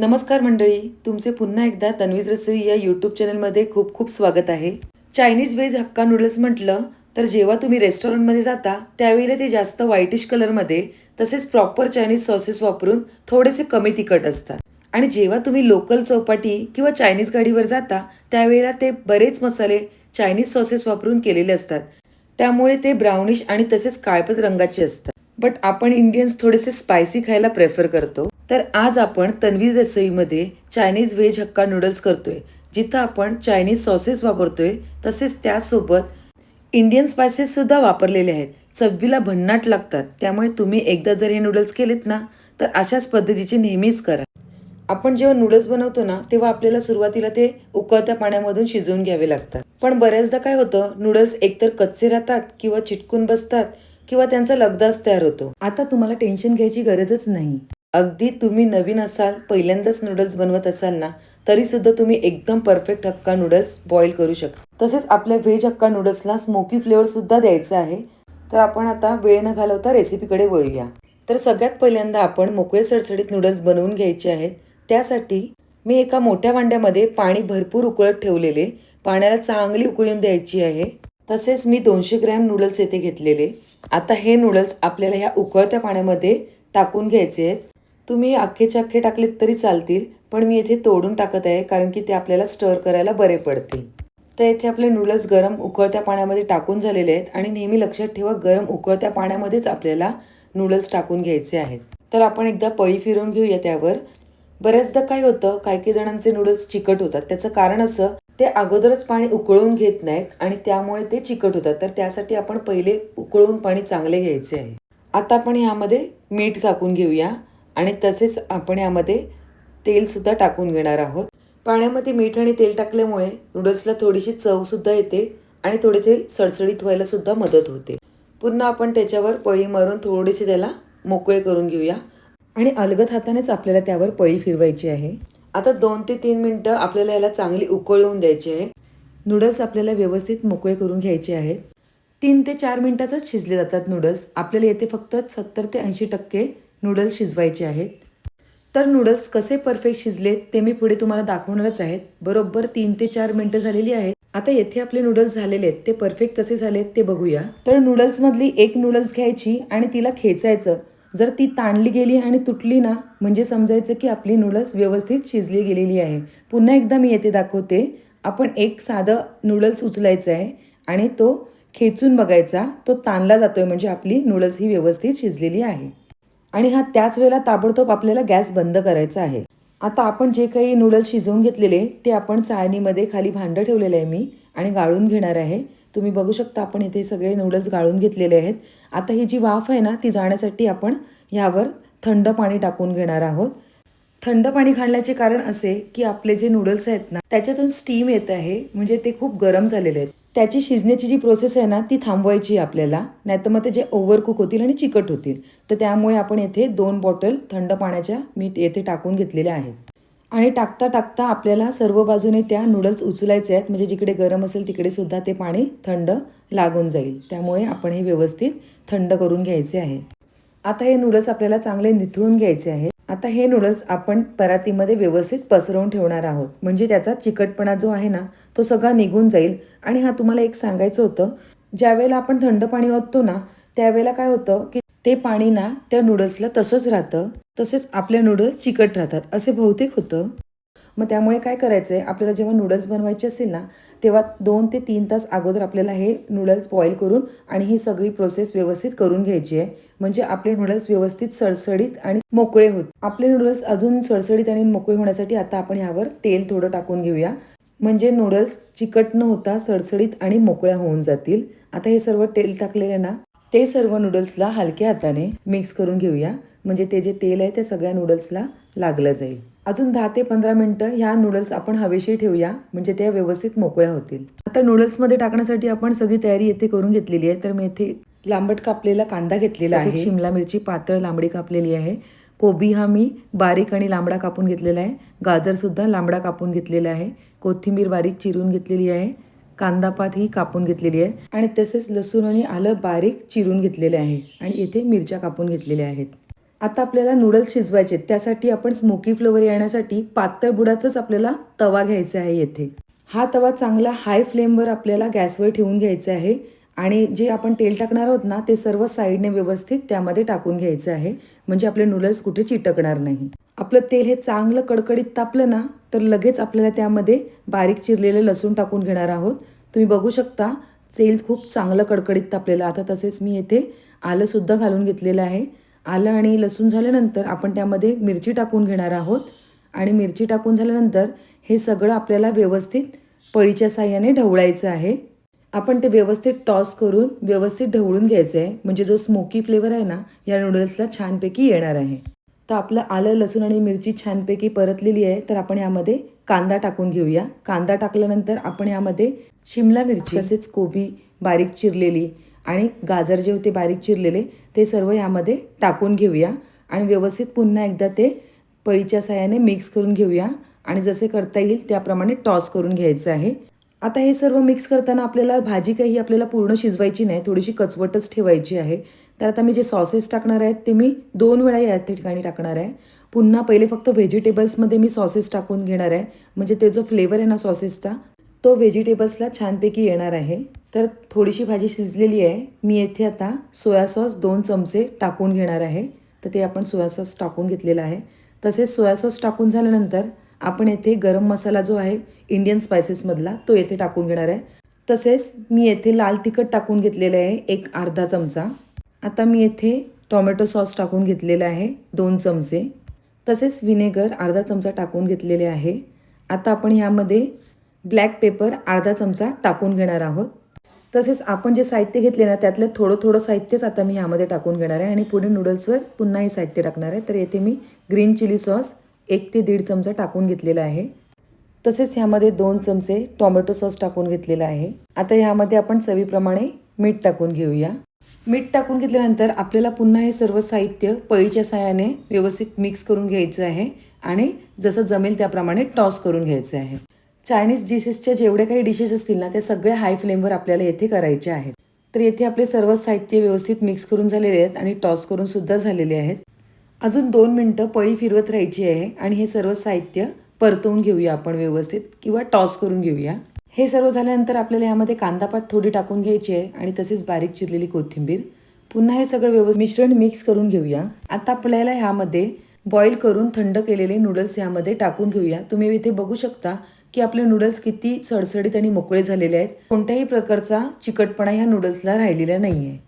नमस्कार मंडळी तुमचे पुन्हा एकदा तन्वीज रसोई या यूट्यूब चॅनलमध्ये खूप खूप स्वागत आहे. चायनीज वेज हक्का नूडल्स म्हटलं तर जेव्हा तुम्ही रेस्टॉरंटमध्ये जाता त्यावेळेला ते जास्त व्हाईटिश कलरमध्ये तसेच प्रॉपर चायनीज सॉसेस वापरून थोडेसे कमी तिखट असतात. आणि जेव्हा तुम्ही लोकल चौपाटी किंवा चायनीज गाडीवर जाता त्यावेळेला ते बरेच मसाले चायनीज सॉसेस वापरून केलेले असतात. त्यामुळे ते ब्राउनिश आणि तसेच काळपत रंगाचे असतात. बट आपण इंडियन्स थोडेसे स्पायसी खायला प्रेफर करतो. तर आज आपण तन्वीज रसोईमध्ये चायनीज व्हेज हक्का नूडल्स करतोय जिथं आपण चायनीज सॉसेस वापरतोय तसेच त्यासोबत इंडियन स्पायसेससुद्धा वापरलेले आहेत. चवीला भन्नाट लागतात त्यामुळे तुम्ही एकदा जर हे नूडल्स केलेत ना तर अशाच पद्धतीचे नेहमीच करा. आपण जेव्हा नूडल्स बनवतो ना तेव्हा आपल्याला सुरुवातीला ते उकळत्या पाण्यामधून शिजवून घ्यावे लागतात. पण बऱ्याचदा काय होतं नूडल्स एकतर कच्चे राहतात किंवा चिटकून बसतात किंवा त्यांचा लगदाच तयार होतो. आता तुम्हाला टेन्शन घ्यायची गरजच नाही. अगदी तुम्ही नवीन असाल पहिल्यांदाच नूडल्स बनवत असाल ना तरीसुद्धा तुम्ही एकदम परफेक्ट हक्का नूडल्स बॉईल करू शकता. तसेच आपल्या व्हेज हक्का नूडल्सला स्मोकी फ्लेवरसुद्धा द्यायचा आहे. तर आपण आता वेळ न घालवता रेसिपीकडे वळूया. तर सगळ्यात पहिल्यांदा आपण मोकळे सडसडीत नूडल्स बनवून घ्यायचे आहेत. त्यासाठी मी एका मोठ्या भांड्यामध्ये पाणी भरपूर उकळत ठेवलेले पाण्याला चांगली उकळून द्यायची आहे. तसेच मी दोनशे ग्रॅम नूडल्स येथे घेतलेले. आता हे नूडल्स आपल्याला ह्या उकळत्या पाण्यामध्ये टाकून घ्यायचे आहेत. तुम्ही अख्खेचे अख्खे टाकलेत तरी चालतील पण मी येथे तोडून टाकत आहे कारण की ते आपल्याला स्टर करायला बरे पडतील. तर येथे आपले नूडल्स गरम उकळत्या पाण्यामध्ये टाकून झालेले आहेत आणि नेहमी लक्षात ठेवा गरम उकळत्या पाण्यामध्येच आपल्याला नूडल्स टाकून घ्यायचे आहेत. तर आपण एकदा पळी फिरवून घेऊया त्यावर. बऱ्याचदा काय होतं काही काही जणांचे नूडल्स चिकट होतात. त्याचं कारण असं ते अगोदरच पाणी उकळून घेत नाहीत आणि त्यामुळे ते चिकट होतात. तर त्यासाठी आपण पहिले उकळून पाणी चांगले घ्यायचे आहे. आता आपण यामध्ये मीठ टाकून घेऊया. आणि तसेच आपण यामध्ये तेलसुद्धा टाकून घेणार आहोत. पाण्यामध्ये मीठ आणि तेल टाकल्यामुळे नूडल्सला थोडीशी चवसुद्धा येते आणि थोडे ते सडसडीत व्हायलासुद्धा मदत होते. पुन्हा आपण त्याच्यावर पळी मारून थोडेसे त्याला मोकळे करून घेऊया. आणि अलगद हातानेच आपल्याला त्यावर पळी फिरवायची आहे. आता दोन ते तीन मिनटं आपल्याला याला चांगली उकळवून द्यायची आहे. नूडल्स आपल्याला व्यवस्थित मोकळे करून घ्यायचे आहेत. तीन ते चार मिनटातच शिजले जातात नूडल्स आपल्याला येथे फक्त सत्तर ते ऐंशी टक्के नूडल्स शिजवायचे आहेत. तर नूडल्स कसे परफेक्ट शिजलेत ते मी पुढे तुम्हाला दाखवणारच आहेत. बरोबर तीन ते चार मिनटं झालेली आहेत. आता येथे आपले नूडल्स झालेले आहेत. ते परफेक्ट कसे झालेत ते बघूया. तर नूडल्समधली एक नूडल्स घ्यायची आणि तिला खेचायचं. जर ती ताणली गेली आणि तुटली ना म्हणजे समजायचं की आपली नूडल्स व्यवस्थित शिजली गेलेली आहे. पुन्हा एकदा मी येथे दाखवते. आपण एक साधं नूडल्स उचलायचं आहे आणि तो खेचून बघायचा. तो ताणला जातोय म्हणजे आपली नूडल्स ही व्यवस्थित शिजलेली आहे. आणि हा त्याच वेळेला ताबडतोब आपल्याला गॅस बंद करायचा आहे. आता आपण जे काही नूडल्स शिजवून घेतलेले ते आपण चाळणीमध्ये खाली भांडं ठेवलेलं आहे मी आणि गाळून घेणार आहे. तुम्ही बघू शकता आपण इथे सगळे नूडल्स गाळून घेतलेले आहेत. आता ही जी वाफ आहे ना ती जाण्यासाठी आपण ह्यावर थंड पाणी टाकून घेणार आहोत. थंड पाणी घालण्याचे कारण असे की आपले जे नूडल्स आहेत ना त्याच्यातून स्टीम येत आहे म्हणजे ते खूप गरम झालेले आहेत. त्याची शिजण्याची जी प्रोसेस आहे ना ती थांबवायची आपल्याला. नाहीतर मग ते जे ओव्हरकुक होतील आणि चिकट होतील. तर त्यामुळे आपण येथे दोन बॉटल थंड पाण्याच्या मीठ येथे टाकून घेतलेल्या आहेत. आणि टाकता टाकता आपल्याला सर्व बाजूने त्या नूडल्स उचलायचे आहेत. म्हणजे जिकडे गरम असेल तिकडे सुद्धा ते पाणी थंड लागून जाईल. त्यामुळे आपण हे व्यवस्थित थंड करून घ्यायचे आहे. आता हे नूडल्स आपल्याला चांगले निथळून घ्यायचे आहेत आता हे नूडल्स आपण परातीमध्ये व्यवस्थित पसरवून ठेवणार आहोत. म्हणजे त्याचा चिकटपणा जो आहे ना तो सगळा निघून जाईल. आणि हा तुम्हाला एक सांगायचं होतं ज्यावेळेला आपण थंड पाणी ओततो ना त्यावेळेला काय होतं की ते पाणी ना त्या नूडल्सला तसंच राहतं. तसेच आपले नूडल्स चिकट राहतात. असे बहुतेक होतं. मग त्यामुळे काय करायचं आहे आपल्याला जेव्हा नूडल्स बनवायचे असेल ना तेव्हा दोन ते तीन तास अगोदर आपल्याला हे नूडल्स बॉईल करून आणि ही सगळी प्रोसेस व्यवस्थित करून घ्यायची आहे. म्हणजे आपले नूडल्स व्यवस्थित सडसडीत आणि मोकळे होत. आपले नूडल्स अजून सडसडीत आणि मोकळे होण्यासाठी आता आपण ह्यावर तेल थोडं टाकून घेऊया. म्हणजे नूडल्स चिकट न होता सडसडीत आणि मोकळ्या होऊन जातील. आता हे सर्व तेल टाकलेले ना ते सर्व नूडल्सला हलक्या हाताने मिक्स करून घेऊया. म्हणजे ते जे तेल आहे ते सगळ्या नूडल्सला लागलं जाईल. अजून दहा ते पंधरा मिनिटं ह्या नूडल्स आपण हवेशीर ठेवूया. म्हणजे त्या व्यवस्थित मोकळ्या होतील. आता नूडल्समध्ये टाकण्यासाठी आपण सगळी तयारी येथे करून घेतलेली आहे. तर मी येथे लांबट कापलेला कांदा घेतलेला आहे. शिमला मिरची पातळ लांबडी कापलेली आहे. कोबी हा मी बारीक आणि लांबडा कापून घेतलेला आहे. गाजरसुद्धा लांबडा कापून घेतलेला आहे. कोथिंबीर बारीक चिरून घेतलेली आहे. कांदा पात ही कापून घेतलेली आहे. आणि तसेच लसूण आणि आलं बारीक चिरून घेतलेले आहे. आणि येथे मिरच्या कापून घेतलेल्या आहेत. आता आपल्याला नूडल्स शिजवायचे आहेत. त्यासाठी आपण स्मोकी फ्लेवर येण्यासाठी पातळ बुडाचाच आपल्याला तवा घ्यायचा आहे येथे. हा तवा चांगला हाय फ्लेमवर आपल्याला गॅसवर ठेवून घ्यायचा आहे. आणि जे आपण तेल टाकणार आहोत ना ते सर्व साईडने व्यवस्थित त्यामध्ये टाकून घ्यायचं आहे. म्हणजे आपले नूडल्स कुठे चिटकणार नाही. आपलं तेल हे चांगलं कडकडीत तापलं ना तर लगेच आपल्याला त्यामध्ये बारीक चिरलेलं लसूण टाकून घेणार आहोत. तुम्ही बघू शकता तेल खूप चांगलं कडकडीत तापलेलं. आता तसेच मी येथे आलंसुद्धा घालून घेतलेलं आहे. आलं आणि लसूण झाल्यानंतर आपण त्यामध्ये मिरची टाकून घेणार आहोत. आणि मिरची टाकून झाल्यानंतर हे सगळं आपल्याला व्यवस्थित पळीच्या साह्याने ढवळायचं आहे. आपण ते व्यवस्थित टॉस करून व्यवस्थित ढवळून घ्यायचं आहे. म्हणजे जो स्मोकी फ्लेवर आहे ना या नूडल्सला छानपैकी येणार आहे. तर आपलं आलं लसूण आणि मिरची छानपैकी परतलेली आहे तर आपण यामध्ये कांदा टाकून घेऊया. कांदा टाकल्यानंतर आपण यामध्ये शिमला मिरची तसेच कोबी बारीक चिरलेली आणि गाजर जे होते बारीक चिरलेले ते सर्व यामध्ये टाकून घेऊया. आणि व्यवस्थित पुन्हा एकदा ते पळीच्या साह्याने मिक्स करून घेऊया. आणि जसे करता येईल त्याप्रमाणे टॉस करून घ्यायचं आहे. आता हे सर्व मिक्स करताना आपल्याला भाजी काही आपल्याला पूर्ण शिजवायची नाही थोडीशी कचवटच ठेवायची आहे. तर आता मी जे सॉसेस टाकणार आहेत ते मी दोन वेळा या ठिकाणी टाकणार आहे. पुन्हा पहिले फक्त व्हेजिटेबल्समध्ये मी सॉसेस टाकून घेणार आहे. म्हणजे ते जो फ्लेवर आहे ना सॉसेसचा तो व्हेजिटेबल्सला छानपैकी येणार आहे. तर थोडीशी भाजी शिजलेली आहे. मी येथे आता सोया सॉस दोन चमचे टाकून घेणार आहे. तर ते आपण सोया सॉस टाकून घेतलेला आहे. तसेच सोया सॉस टाकून झाल्यानंतर आपण येथे गरम मसाला जो आहे इंडियन स्पायसेसमधला तो येथे टाकून घेणार आहे. तसेच मी येथे लाल तिखट टाकून घेतलेलं आहे एक अर्धा चमचा. आता मी येथे टॉमॅटो सॉस टाकून घेतलेला आहे दोन चमचे. तसेच विनेगर अर्धा चमचा टाकून घेतलेले आहे. आता आपण यामध्ये ब्लॅक पेपर अर्धा चमचा टाकून घेणार आहोत. तसेच आपण जे साहित्य घेतले ना त्यातलं थोडं थोडं साहित्यच आता मी यामध्ये टाकून घेणार आहे आणि पुढे नूडल्सवर पुन्हा हे साहित्य टाकणार आहे. तर येथे मी ग्रीन चिली सॉस एक ते दीड चमचा टाकून घेतलेला आहे. तसेच ह्यामध्ये दोन चमचे टोमॅटो सॉस टाकून घेतलेला आहे. आता ह्यामध्ये आपण चवीप्रमाणे मीठ टाकून घेऊया. मीठ टाकून घेतल्यानंतर आपल्याला पुन्हा हे सर्व साहित्य पळीच्या साह्याने व्यवस्थित मिक्स करून घ्यायचं आहे आणि जसं जमेल त्याप्रमाणे टॉस करून घ्यायचं आहे. चायनीज डिशेसच्या जेवढे काही डिशेस असतील ना ते सगळ्या हाय फ्लेमवर आपल्याला येथे करायचे आहेत. तर येथे आपले सर्व साहित्य व्यवस्थित मिक्स करून झालेले आहेत आणि टॉस करून सुद्धा झालेले आहेत. अजून दोन मिनटं पळी फिरवत राहायची आहे आणि हे सर्व साहित्य परतवून घेऊया आपण व्यवस्थित किंवा टॉस करून घेऊया. हे सर्व झाल्यानंतर आपल्याला यामध्ये कांदापात थोडी टाकून घ्यायची आहे आणि तसेच बारीक चिरलेली कोथिंबीर. पुन्हा हे सगळं व्यवस्थित मिश्रण मिक्स करून घेऊया. आता आपल्याला ह्यामध्ये बॉईल करून थंड केलेले नूडल्स यामध्ये टाकून घेऊया. तुम्ही इथे बघू शकता की आपले नूडल्स किती सडसडीत आणि मोकळे झालेले आहेत. कोणत्याही प्रकारचा चिकटपणा ह्या नूडल्सला राहिलेला नाही आहे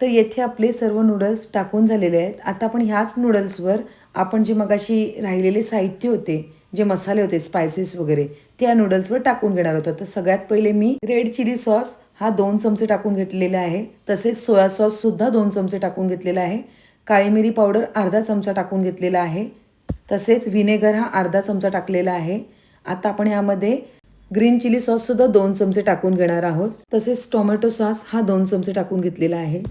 तर येथे आपले सर्व नूडल्स टाकून झालेले आहेत. आता आपण ह्याच नूडल्सवर आपण जे मगाशी राहिलेले साहित्य होते जे मसाले होते स्पायसेस वगैरे ते या नूडल्सवर टाकून घेणार होतं. तर सगळ्यात पहिले मी रेड चिली सॉस हा दोन चमचे टाकून घेतलेला आहे. तसेच सोया सॉससुद्धा दोन चमचे टाकून घेतलेला आहे. काळी मिरी पावडर अर्धा चमचा टाकून घेतलेला आहे. तसेच व्हिनेगर हा अर्धा चमचा टाकलेला आहे. आता आपण यामध्ये ग्रीन चिली सॉससुद्धा दोन चमचे टाकून घेणार आहोत. तसेच टोमॅटो सॉस हा दोन चमचे टाकून घेतलेला आहे.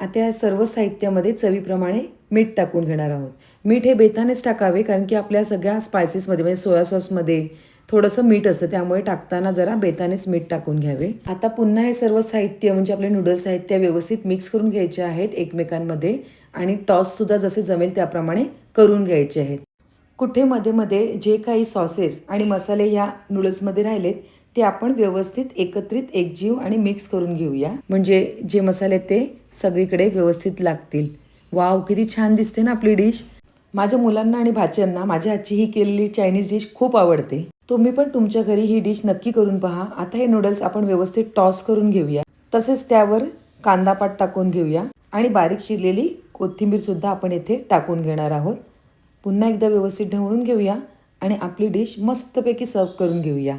आता या सर्व साहित्यामध्ये चवीप्रमाणे मीठ टाकून घेणार आहोत. मीठ हे बेतानेच टाकावे कारण की आपल्या सगळ्या स्पायसेसमध्ये म्हणजे सोया सॉसमध्ये थोडंसं मीठ असतं. त्यामुळे टाकताना जरा बेतानेच मीठ टाकून घ्यावे. आता पुन्हा हे सर्व साहित्य म्हणजे आपले नूडल्स साहित्य व्यवस्थित मिक्स करून घ्यायचे आहेत एकमेकांमध्ये आणि टॉससुद्धा जसे जमेल त्याप्रमाणे करून घ्यायचे आहेत. कुठे मध्ये मध्ये जे काही सॉसेस आणि मसाले या नूडल्समध्ये राहिलेत ते आपण व्यवस्थित एकत्रित एकजीव आणि मिक्स करून घेऊया. म्हणजे जे मसाले ते सगळीकडे व्यवस्थित लागतील. वाव किती छान दिसते ना आपली डिश माझ्या मुलांना आणि भाच्यांना माझ्या आजची ही केलेली चायनीज डिश खूप आवडते. तुम्ही पण तुमच्या घरी ही डिश नक्की करून पहा. आता हे नूडल्स आपण व्यवस्थित टॉस करून घेऊया. तसेच त्यावर कांदापात टाकून घेऊया. आणि बारीक चिरलेली कोथिंबीर सुद्धा आपण येथे टाकून घेणार आहोत. पुन्हा एकदा व्यवस्थित ढवळून घेऊया आणि आपली डिश मस्तपैकी सर्व करून घेऊया.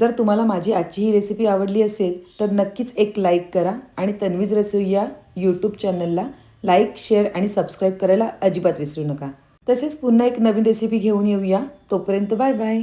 जर तुम्हाला माझी आजची ही रेसिपी आवडली असेल तर नक्कीच एक लाईक करा आणि तन्वीज रसोई या यूट्यूब चॅनलला लाईक शेअर आणि सबस्क्राईब करायला अजिबात विसरू नका. तसेच पुन्हा एक नवीन रेसिपी घेऊन येऊया. तोपर्यंत बाय बाय